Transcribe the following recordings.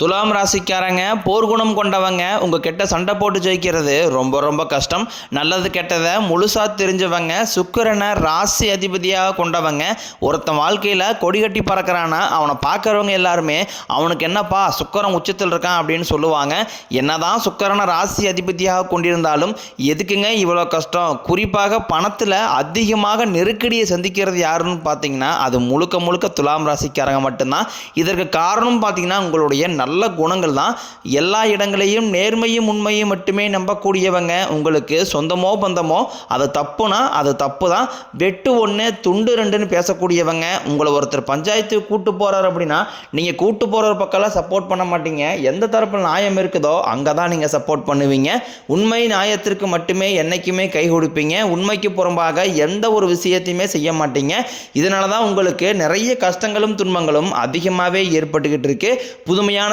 துலாம் ராசிக்காரங்க போர்க்குணம் கொண்டவங்க உங்கள் கிட்ட சண்டை போட்டு ஜெயிக்கிறது ரொம்ப ரொம்ப கஷ்டம். நல்லது கெட்டதை முழுசாக தெரிஞ்சவங்க சுக்கரனை ராசி அதிபதியாக கொண்டவங்க ஒருத்தன் வாழ்க்கையில் கொடி கட்டி பறக்கிறானா அவனை பார்க்குறவங்க எல்லாருமே அவனுக்கு என்னப்பா சுக்கரன் உச்சத்தில் இருக்கான் அப்படின்னு சொல்லுவாங்க. என்னதான் சுக்கரனை ராசி அதிபதியாக கொண்டிருந்தாலும் எதுக்குங்க இவ்வளோ கஷ்டம்? குறிப்பாக பணத்தில் அதிகமாக நெருக்கடியை சந்திக்கிறது யாருன்னு பார்த்தீங்கன்னா அது முழுக்க முழுக்க துலாம் ராசிக்காரங்க மட்டும்தான். இதற்கு காரணம் பார்த்தீங்கன்னா உங்களுடைய நல்ல நல்ல குணங்கள் தான். எல்லா இடங்களையும் நேர்மையும் உண்மையும் மட்டுமே நம்பக்கூடியவங்க. உங்களுக்கு சொந்தமோ பந்தமோ அது தப்புனா அது தப்பு தான் வெட்டு ஒன்று துண்டு ரெண்டுன்னு பேசக்கூடியவங்க. உங்களை ஒருத்தர் பஞ்சாயத்துக்கு கூட்டு போகிறார் அப்படின்னா நீங்கள் கூட்டு போகிற பக்கம்லாம் சப்போர்ட் பண்ண மாட்டீங்க. எந்த தரப்பில் நியாயம் இருக்குதோ அங்கே தான் நீங்கள் சப்போர்ட் பண்ணுவீங்க. உண்மை நியாயத்திற்கு மட்டுமே என்றைக்குமே கை கொடுப்பீங்க. உண்மைக்கு புறம்பாக எந்த ஒரு விஷயத்தையுமே செய்ய மாட்டீங்க. இதனால தான் உங்களுக்கு நிறைய கஷ்டங்களும் துன்பங்களும் அதிகமாகவே ஏற்பட்டுக்கிட்டு இருக்கு. புதுமையான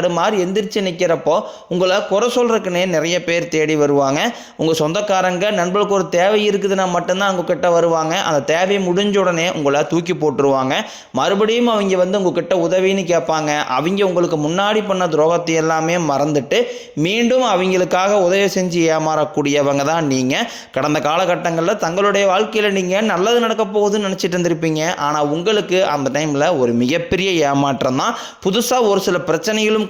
தடுமாறி எந்திரிச்சு நிற்கிறப்போ உங்களை குறை சொல்கிறதுக்குன்னே நிறைய பேர் தேடி வருவாங்க. உங்கள் சொந்தக்காரங்க நண்பர்களுக்கு ஒரு தேவை இருக்குதுன்னா மட்டும்தான் உங்ககிட்ட வருவாங்க. அந்த தேவை முடிஞ்ச உடனே உங்களை தூக்கி போட்டுருவாங்க. மறுபடியும் அவங்க வந்து உங்ககிட்ட உதவின்னு கேட்பாங்க. அவங்க உங்களுக்கு முன்னாடி பண்ண துரோகத்தை எல்லாமே மறந்துட்டு மீண்டும் அவங்களுக்காக உதவி செஞ்சு ஏமாறக்கூடியவங்க தான் நீங்கள் கடந்த காலகட்டங்களில் தங்களுடைய வாழ்க்கையில் நீங்கள் நல்லது நடக்க போகுதுன்னு நினச்சிட்டு இருந்திருப்பீங்க. ஆனால் உங்களுக்கு அந்த டைமில் ஒரு மிகப்பெரிய ஏமாற்றம் தான். புதுசாக ஒரு சில பிரச்சனைகளும்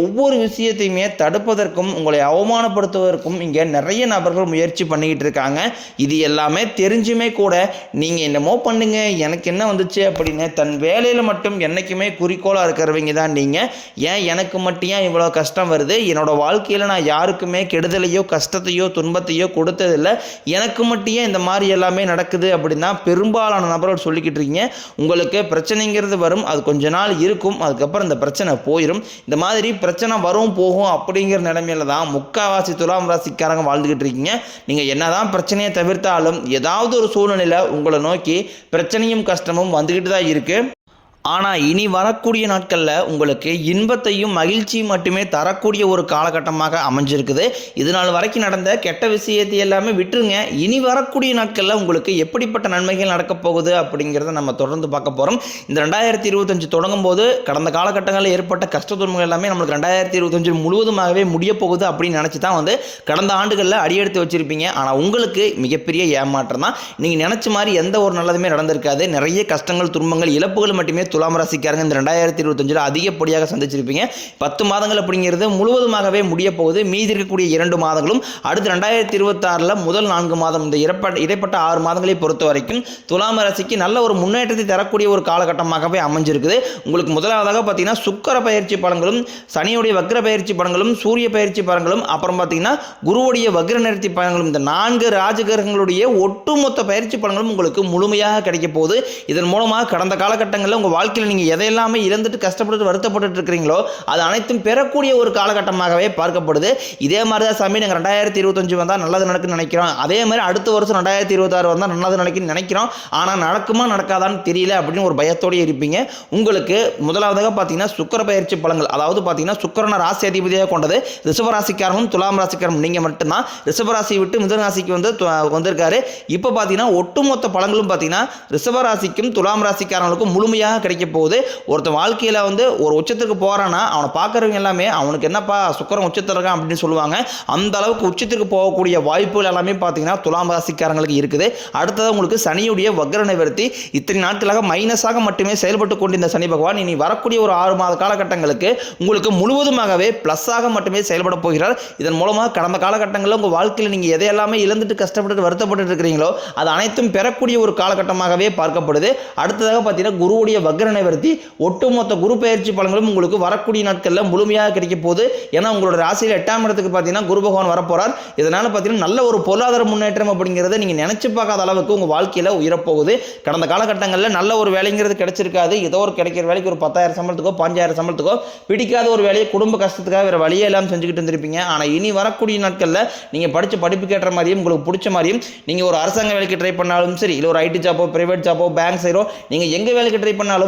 ஒவ்வொரு விஷயத்தையுமே தடுப்பதற்கும் உங்களை அவமானப்படுத்துவதற்கும் இங்கே நிறைய நபர்கள் முயற்சி பண்ணிக்கிட்டு இருக்காங்க. இது எல்லாமே தெரிஞ்சுமே கூட நீங்கள் என்னமோ பண்ணுங்க எனக்கு என்ன வந்துச்சு அப்படின்னு தன் வேலையில் மட்டும் என்றைக்குமே குறிக்கோளாக இருக்கிறவங்க தான் நீங்கள் ஏன் எனக்கு மட்டும் ஏன் இவ்வளோ கஷ்டம் வருது? என்னோட வாழ்க்கையில் நான் யாருக்குமே கெடுதலையோ கஷ்டத்தையோ துன்பத்தையோ கொடுத்ததில்லை. எனக்கு மட்டும் ஏன் இந்த மாதிரி எல்லாமே நடக்குது அப்படின்னா பெரும்பாலான நபர்கள் சொல்லிக்கிட்டு இருக்கீங்க. உங்களுக்கு பிரச்சனைங்கிறது வரும் அது கொஞ்ச நாள் இருக்கும் அதுக்கப்புறம் இந்த பிரச்சனை போயிடும் இந்த மாதிரி பிரச்சனை வரும் போகும் அப்படிங்கிற நிலைமையில தான் முக்காவாசி துலாம் ராசிக்காரங்க வாழ்ந்துக்கிட்டு இருக்கீங்க. நீங்கள் என்னதான் பிரச்சனையை தவிர்த்தாலும் ஏதாவது ஒரு சூழ்நிலையில் உங்களை நோக்கி பிரச்சனையும் கஷ்டமும் வந்துக்கிட்டு தான் இருக்குது ஆனால் இனி வரக்கூடிய நாட்களில் உங்களுக்கு இன்பத்தையும் மகிழ்ச்சியும் மட்டுமே தரக்கூடிய ஒரு காலகட்டமாக அமைஞ்சிருக்குது. இது நாள் வரைக்கும் நடந்த கெட்ட விஷயத்தை எல்லாமே விட்டுருங்க. இனி வரக்கூடிய நாட்களில் உங்களுக்கு எப்படிப்பட்ட நன்மைகள் நடக்கப் போகுது அப்படிங்கிறத நம்ம தொடர்ந்து பார்க்க போகிறோம் இந்த ரெண்டாயிரத்தி இருபத்தஞ்சு தொடங்கும் போது கடந்த காலகட்டங்களில் ஏற்பட்ட கஷ்ட துன்பங்கள் எல்லாமே நம்மளுக்கு ரெண்டாயிரத்தி இருபத்தஞ்சு முழுவதுமாகவே முடிய போகுது அப்படின்னு நினச்சி தான் வந்து கடந்த ஆண்டுகளில் அடியெடுத்து வச்சுருப்பீங்க. ஆனால் உங்களுக்கு மிகப்பெரிய ஏமாற்றம் தான். நீங்கள் நினச்ச மாதிரி எந்த ஒரு நல்லதுமே நடந்திருக்காது. நிறைய கஷ்டங்கள் துன்பங்கள் இழப்புகள் மட்டுமே துலாம் ராசிக்காரங்க இந்த ரெண்டாயிரத்தி இருபத்தஞ்சில் அதிகப்படியாக சந்திச்சிருப்பீங்க. பத்து மாதங்கள் அப்படிங்கிறது முழுவதுமாகவே முடிய போகுது. மீதி இருக்கக்கூடிய இரண்டு மாதங்களும் அடுத்து ரெண்டாயிரத்தி இருபத்தாறில் முதல் நான்கு மாதம் இந்த இறப்பட்ட இடைப்பட்ட ஆறு மாதங்களை பொறுத்த வரைக்கும் துலாம் ராசிக்கு நல்ல ஒரு முன்னேற்றத்தை தரக்கூடிய ஒரு காலகட்டமாகவே அமைஞ்சிருக்குது. உங்களுக்கு முதலாவதாக பார்த்தீங்கன்னா சுக்கர பயிற்சி பலன்களும் சனியுடைய வக்ர பயிற்சி பலன்களும் சூரிய பயிற்சி பலன்களும் அப்புறம் பார்த்தீங்கன்னா குருவுடைய வக்ர நிறுத்தி பலன்களும் இந்த நான்கு ராஜகிரகங்களுடைய ஒட்டுமொத்த பயிற்சி பலன்களும் உங்களுக்கு முழுமையாக கிடைக்க போகுது. இதன் மூலமாக கடந்த காலகட்டங்களில் உங்கள் வாழ்க்கையில் நீங்கள் எதையெல்லாமே இழந்துட்டு கஷ்டப்பட்டு வருத்தப்பட்டு இருக்கிறீங்களோ அது அனைத்தும் பெறக்கூடிய ஒரு காலகட்டமாகவே பார்க்கப்படுது. இதே மாதிரி தான் சாமி நாங்கள் ரெண்டாயிரத்தி இருபத்தஞ்சு வந்தால் நல்லது நடக்குன்னு நினைக்கிறோம். அதே மாதிரி அடுத்த வருஷம் ரெண்டாயிரத்தி இருபத்தாறு வந்தால் நல்லது நடக்குன்னு நினைக்கிறோம். ஆனால் நடக்குமா நடக்காதான்னு தெரியல அப்படின்னு ஒரு பயத்தோடய இருப்பீங்க. உங்களுக்கு முதலாவதாக பார்த்தீங்கன்னா சுக்கர பயிற்சி பழங்கள் அதாவது பார்த்தீங்கன்னா சுக்கரனை ராசி அதிபதியாக கொண்டது ரிஷபராசிக்காரனும் துலாம் ராசிக்காரனும் நீங்கள் மட்டும்தான். ரிஷபராசியை விட்டு மிதன ராசிக்கு வந்து வந்திருக்காரு. இப்போ பார்த்தீங்கன்னா ஒட்டுமொத்த பழங்களும் பார்த்தீங்கன்னா ரிஷபராசிக்கும் துலாம் ராசிக்காரங்களுக்கும் முழுமையாக கிடைக்க போகுது ஒருத்தன் வாழ்க்கையில் வந்து ஒரு உச்சத்துக்கு போகிறான்னா அவனை பார்க்குறவங்க எல்லாமே அவனுக்கு என்னப்பா சுக்கரம் உச்சத்தில் இருக்கான் அப்படின்னு சொல்லுவாங்க. அந்த அளவுக்கு உச்சத்துக்கு போகக்கூடிய வாய்ப்புகள் எல்லாமே பார்த்தீங்கன்னா துலாம் ராசிக்காரங்களுக்கு இருக்குது. அடுத்தது உங்களுக்கு சனியுடைய வக்ர நிவர்த்தி. இத்தனை நாட்களாக மைனஸாக மட்டுமே செயல்பட்டு கொண்டிருந்த சனி பகவான் இனி வரக்கூடிய ஒரு ஆறு மாத காலகட்டங்களுக்கு உங்களுக்கு முழுவதுமாகவே ப்ளஸ்ஸாக மட்டுமே செயல்பட போகிறார். இதன் மூலமாக கடந்த காலகட்டங்களில் உங்கள் வாழ்க்கையில் நீங்கள் எதையெல்லாமே இழந்துட்டு கஷ்டப்பட்டு வருத்தப்பட்டு இருக்கிறீங்களோ அது அனைத்தும் பெறக்கூடிய ஒரு காலகட்டமாகவே பார்க்கப்படுது. அடுத்ததாக பார்த்தீங்கன்னா குருவுடைய வக்ர நிவர்த்தி ஒட்டுமொத்த குரு பயிற்சி பலன்களும் உங்களுக்கு வரக்கூடிய நாட்களில் முழுமையாக கிடைக்க போகுது. ஏன்னா உங்களோட ராசியில் எட்டாம் இடத்துக்கு பார்த்தீங்கன்னா குரு பகவான் வரப்போறார். இதனால் பார்த்தீங்கன்னா நல்ல ஒரு பொருளாதார முன்னேற்றம் அப்படிங்கிறத நீங்கள் நினச்சி பார்க்காத அளவுக்கு உங்கள் வாழ்க்கையில் உயரப்போகுது. கடந்த காலகட்டங்களில் நல்ல ஒரு வேலைங்கிறது கிடைச்சிருக்காது. ஏதோ ஒரு கிடைக்கிற வேலைக்கு ஒரு பத்தாயிரம் சம்பளத்துக்கோ பாஞ்சாயிரம் சம்பளத்துக்கோ பிடிக்காத ஒரு வேலையை குடும்ப கஷ்டத்துக்காக வேறு வழியே எல்லாம் செஞ்சுக்கிட்டு இருந்திருப்பீங்க. ஆனால் இனி வரக்கூடிய நாட்களில் நீங்கள் படித்த படிப்புக்கு ஏற்ற மாதிரியும் உங்களுக்கு பிடிச்ச மாதிரியும் நீங்கள் ஒரு அரசாங்க வேலைக்கு ட்ரை பண்ணாலும் சரி இல்லை ஒரு ஐடி ஜாப்போ ப்ரைவேட் ஜாப்போ பேங்க் சைடோ நீங்கள் எங்கே வேலைக்கு ட்ரை பண்ணாலும்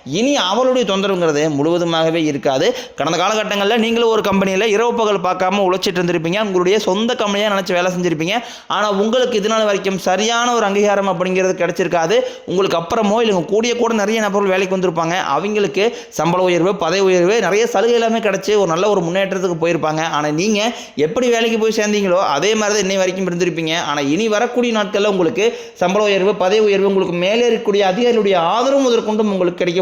இனி அவளுடைய தொந்தரவுங்கிறது முழுவதுமாகவே இருக்காது. கடந்த காலகட்டங்களில் நீங்களும் ஒரு கம்பெனியில் இரவு பகல் பார்க்காம உழைச்சிட்டு இருந்திருப்பீங்க. உங்களுடைய சொந்த கம்பெனியாக நினச்சி வேலை செஞ்சுருப்பீங்க. ஆனால் உங்களுக்கு இதனால் வரைக்கும் சரியான ஒரு அங்கீகாரம் அப்படிங்கிறது கிடைச்சிருக்காது. உங்களுக்கு அப்புறமோ இல்லை உங்க கூடிய கூட நிறைய நபர்கள் வேலைக்கு வந்திருப்பாங்க. அவங்களுக்கு சம்பள உயர்வு பதவி உயர்வு நிறைய சலுகை எல்லாமே கிடச்சி ஒரு நல்ல ஒரு முன்னேற்றத்துக்கு போயிருப்பாங்க. ஆனால் நீங்கள் எப்படி வேலைக்கு போய் சேர்ந்தீங்களோ அதே மாதிரி தான் இன்னை வரைக்கும் இருந்திருப்பீங்க. ஆனால் இனி வரக்கூடிய நாட்களில் உங்களுக்கு சம்பள உயர்வு பதவி உயர்வு உங்களுக்கு மேலே இருக்கக்கூடிய அதிகாரியுடைய ஆதரவு முதற்கொண்டும் உங்களுக்கு கிடைக்க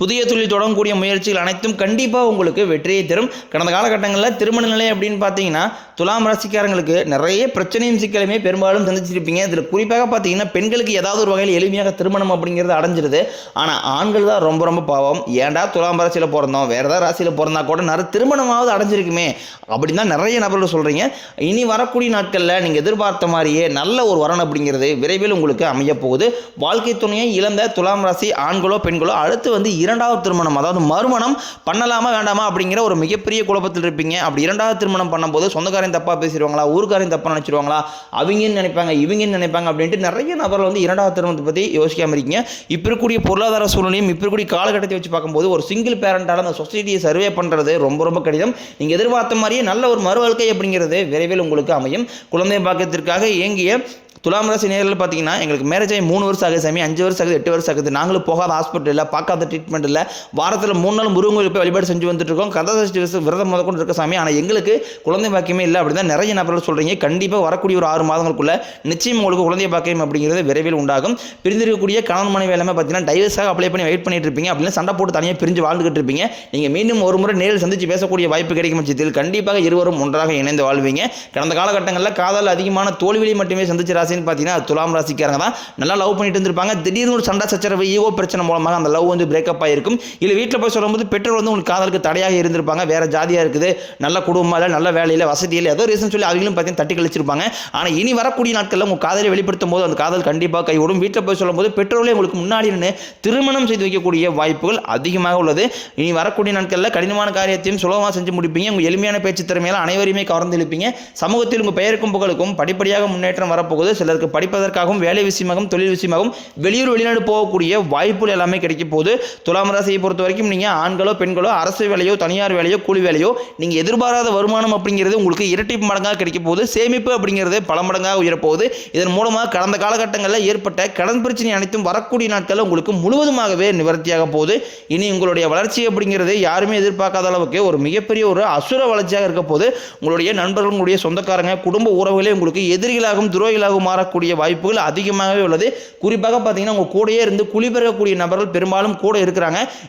புதிய தொழில் தொடங்கக்கூடிய முயற்சிகள் அனைத்தும் கண்டிப்பாக உங்களுக்கு வெற்றியை தரும். கடந்த காலகட்டங்களில் திருமண நிலை அப்படின்னு பார்த்தீங்கன்னா துலாம் ராசிக்காரங்களுக்கு நிறைய பிரச்சனையும் சிக்கலுமே பெரும்பாலும் சந்திச்சிருப்பீங்க. இதில் குறிப்பாக பார்த்தீங்கன்னா பெண்களுக்கு ஏதாவது ஒரு வகையில் எளிமையாக திருமணம் அப்படிங்கிறது அடைஞ்சிருது. ஆனால் ஆண்கள் தான் ரொம்ப ரொம்ப பாவம். ஏன்டா துலாம் ராசியில் பிறந்தோம்? வேறு ஏதாவது ராசியில் பிறந்தா கூட நிறைய திருமணமாவது அடைஞ்சிருக்குமே. அப்படின்னு தான் நிறைய நபர்கள் சொல்கிறீங்க இனி வரக்கூடிய நாட்களில் நீங்கள் எதிர்பார்த்த மாதிரியே நல்ல ஒரு வரன் அப்படிங்கிறது விரைவில் உங்களுக்கு அமைய போகுது. வாழ்க்கை துணையை இழந்த துலாம் ராசி ஆண்களோ பெண்களோ அடுத்து வந்து இரண்டாவது திருமணம் அதாவது மறுமணம் பண்ணலாமா வேண்டாமா அப்படிங்கிற ஒரு மிகப்பெரிய குழப்பத்தில் இருப்பீங்க. அப்படி இரண்டாவது திருமணம் பண்ணும்போது சொந்தக்காரன் தப்பாக பேசிடுவாங்களா ஊருக்காரன் தப்பாக நினச்சிடுவாங்களா அவங்கன்னு நினைப்பாங்க இவங்கன்னு நினைப்பாங்க அப்படின்ட்டு நிறைய நபர்கள் வந்து இரண்டாவது திருமணத்தை பற்றி யோசிக்காம இருக்கீங்க. இப்போ இருக்கக்கூடிய பொருளாதார சூழ்நிலையும் இப்போ இருக்கக்கூடிய காலகட்டத்தை வச்சு பார்க்கும்போது ஒரு சிங்கிள் பேரண்டால அந்த சொசைட்டியை சர்வே பண்ணுறது ரொம்ப ரொம்ப கடினம். நீங்கள் எதிர்பார்த்த மாதிரியே நல்ல ஒரு மறு வாழ்க்கை அப்படிங்கிறது விரைவில் உங்களுக்கு அமையும். குழந்தை பாக்கியத்திற்காக இயங்கிய துலாம் ராசி நேரில் பார்த்தீங்கன்னா எங்களுக்கு மேரேஜ் ஆகி மூணு வருஷம் ஆகுது சாமி அஞ்சு வருஷம் ஆகுது எட்டு வருஷம் ஆகுது. நாங்களும் போகாத ஹாஸ்பிட்டலில் பார்க்காத ட்ரீட்மெண்ட் இல்லை. வாரத்தில் மூணு நாள் முருகன் கோயிலுக்கு போய் வழிபாடு செஞ்சு வந்துட்டு இருக்கோம் கதை சஷ்டி விரதம் விரதம் முத கொண்டு இருக்க சாமி. ஆனால் எங்களுக்கு குழந்தை பாக்கியமே இல்லை அப்படின்னு தான் நிறைய நபர்கள் சொல்கிறீங்க கண்டிப்பாக வரக்கூடிய ஒரு ஆறு மாதங்களுக்குள்ள நிச்சயம் உங்களுக்கு குழந்தை பாக்கியம் அப்படிங்கிறது விரைவில் உண்டாகும். பிரிந்திருக்கக்கூடிய கணவன் மனைவி எல்லாமே பார்த்தீங்கன்னா டைவர்ஸாக அப்ளை பண்ணி வெயிட் பண்ணிட்டு இருப்பீங்க. அப்படின்னு சண்டை போட்டு தனியாக பிரிஞ்சு வாழ்ந்துகிட்டு இருப்பீங்க. நீங்கள் மீண்டும் ஒரு முறை நேரில் சந்திச்சு பேசக்கூடிய வாய்ப்பு கிடைக்கும் பட்சத்தில் கண்டிப்பாக இருவரும் ஒன்றாக இணைந்து வாழ்வீங்க. கடந்த காலகட்டங்களில் காதல் அதிகமான தோல்வியை மட்டுமே சந்திச்ச ராசின்னு பார்த்தீங்கன்னா துலாம் ராசிக்காரங்க தான். நல்லா லவ் பண்ணிட்டு இருந்திருப்பாங்க. திடீர்னு ஒரு சண்டை சச்சரவு ஈகோ பிரச்சனை மூலமாக அந்த லவ் வந்து பிரேக்கப் ஆகிருக்கும் இல்லை வீட்டில் போய் சொல்லும்போது பெற்றோர் வந்து உங்களுக்கு காதலுக்கு தடையாக இருந்திருப்பாங்க. வேறு ஜாதியாக இருக்குது. நல்ல குடும்பம் இல்லை நல்ல வேலையில் வசதியில் ஏதோ ரீசன் சொல்லி அவங்களும் பார்த்தீங்கன்னா தட்டி கழிச்சிருப்பாங்க. ஆனால் இனி வரக்கூடிய நாட்களில் உங்கள் காதலை வெளிப்படுத்தும் போது அந்த காதல் கண்டிப்பாக கைவிடும் வீட்டில் போய் சொல்லும்போது பெற்றோர்களே உங்களுக்கு முன்னாடி நின்று திருமணம் செய்து வைக்கக்கூடிய வாய்ப்புகள் அதிகமாக உள்ளது. இனி வரக்கூடிய நாட்களில் கடினமான காரியத்தையும் சுலபமாக செஞ்சு முடிப்பீங்க. உங்கள் எளிமையான பேச்சு திறமையில் அனைவரையுமே கவர்ந்து இழுப்பீங்க. சமூகத்தில் உங்கள் பெயருக்கும் புகழுக்கும் படிப்படியாக முன்னேற்றம் வரப்போகுது. சிலருக்கு படிப்பதற்காகவும் வேலை விஷயமாகவும் தொழில் விஷயமாகவும் வெளியூர் வெளிநாடு போகக்கூடிய வாய்ப்புகள் எல்லாமே கிடைக்கும் போது போகுது. துலாம் ராசியை பொறுத்த வரைக்கும் நீங்கள் ஆண்களோ பெண்களோ அரசு வேலையோ தனியார் வேலையோ கூலி வேலையோ நீங்கள் எதிர்பாராத வருமானம் அப்படிங்கிறது உங்களுக்கு இரட்டிப்பு மடங்காக கிடைக்க போகுது. சேமிப்பு அப்படிங்கிறது பல மடங்காக உயரப்போகுது. இதன் மூலமாக கடந்த காலகட்டங்களில் ஏற்பட்ட கடன் பிரச்சனை அனைத்தும் வரக்கூடிய நாட்களில் உங்களுக்கு முழுவதுமாகவே நிவர்த்தியாக போகுது. இனி உங்களுடைய வளர்ச்சி அப்படிங்கிறது யாருமே எதிர்பார்க்காத அளவுக்கு ஒரு மிகப்பெரிய ஒரு அசுர வளர்ச்சியாக இருக்க போது உங்களுடைய நண்பர்கள் உங்களுடைய சொந்தக்காரங்க குடும்ப உறவுகளே உங்களுக்கு எதிரிகளாகவும் துரோகிகளாகவும் மாறக்கூடிய வாய்ப்புகள் அதிகமாகவே உள்ளது. குறிப்பாக பார்த்தீங்கன்னா உங்கள் கூடயே இருந்து குளிபெறக்கூடிய நபர்கள் பெரும்பாலும் கூட இருக்கிறாங்க.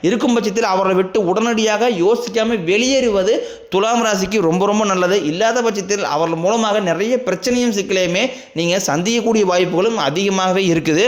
இருக்கும் பட்சத்தில் அவரை விட்டு உடனடியாக யோசிக்காமல் வெளியேறுவது துலாம் ராசிக்கு ரொம்ப ரொம்ப நல்லது. இல்லாத பட்சத்தில் அவர்கள் மூலமாக நிறைய பிரச்சனையும் சிக்கலையுமே நீங்கள் சந்திக்கக்கூடிய வாய்ப்புகளும் அதிகமாகவே இருக்குது.